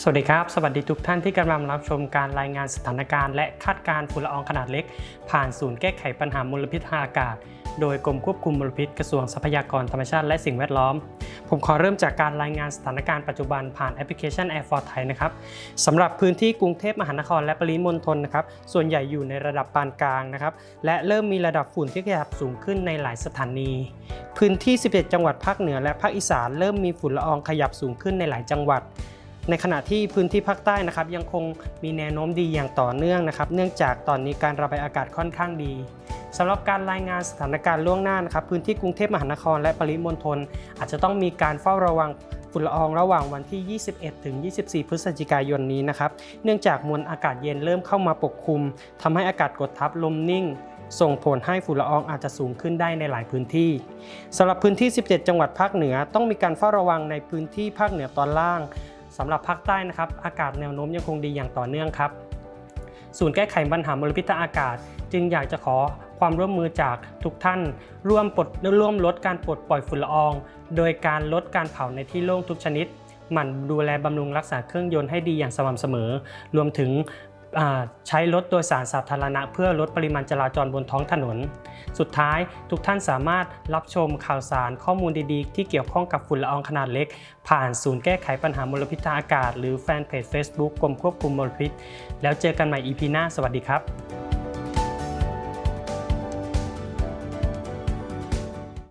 สวัสดีครับ สวัสดีทุกท่านที่กำลังรับชมการรายงานสถานการณ์และคาดการณ์ฝุ่นละอองขนาดเล็ก ผ่านศูนย์แก้ไขปัญหามลพิษทางอากาศ โดยกรมควบคุมมลพิษกระทรวงทรัพยากรธรรมชาติและสิ่งแวดล้อม ผมขอเริ่มจากการรายงานสถานการณ์ปัจจุบันผ่านแอปพลิเคชัน Air for Thai นะครับสำหรับพื้นที่กรุงเทพมหานครและปริมณฑลนะครับส่วนใหญ่อยู่ในระดับปานกลางนะครับและเริ่มมีระดับฝุ่นที่ขยับสูงขึ้นในหลายสถานี พื้นที่ 11 จังหวัดภาคเหนือและภาคอีสานเริ่มมีฝุ่นละอองขยับสูงขึ้นในหลายจังหวัด ในขณะที่พื้นที่ภาคใต้นะครับยังคงมีแนวโน้มดีอย่างต่อเนื่องนะครับ เนื่องจากตอนนี้การระบายอากาศค่อนข้างดีสำหรับการรายงานสถานการณ์ล่วงหน้านะครับพื้นที่กรุงเทพมหานครและปริมณฑลอาจจะต้องมีการเฝ้าระวังฝุ่นละอองระหว่างวันที่ 21 ถึง 24 พฤศจิกายนนี้นะครับ เนื่องจากมวลอากาศเย็นเริ่มเข้ามาปกคลุมทำให้อากาศกดทับลมนิ่ง ส่งผลให้ฝุ่นละอองอาจจะสูงขึ้นได้ในหลายพื้นที่สำหรับพื้นที่ 17 จังหวัดภาคเหนือต้องมีการเฝ้าระวังในพื้นที่ภาคเหนือตอนล่าง สำหรับภาคใต้นะครับอากาศแนวโน้มยังคงดีอย่างต่อเนื่องครับ ศูนย์แก้ไขปัญหามลพิษทางอากาศ จึงอยากจะขอความร่วมมือจากทุกท่าน ร่วมปลดร่วมลดการปลดปล่อยฝุ่นละออง โดยการลดการเผาในที่โล่งทุกชนิดหมั่นดูแลบำรุงรักษาเครื่องยนต์ให้ดีอย่างสม่ำเสมอ รวมถึง ใช้รถโดยสารสาธารณะ เพื่อลดปริมาณจราจรบนท้องถนน สุดท้ายทุกท่านสามารถรับชมข่าวสารข้อมูลดีๆ ที่เกี่ยวข้องกับฝุ่นละอองขนาดเล็ก ผ่านศูนย์แก้ไขปัญหามลพิษทางอากาศ หรือแฟนเพจ Facebook กรมควบคุมมลพิษ แล้วเจอกันใหม่ EP หน้า สวัสดีครับ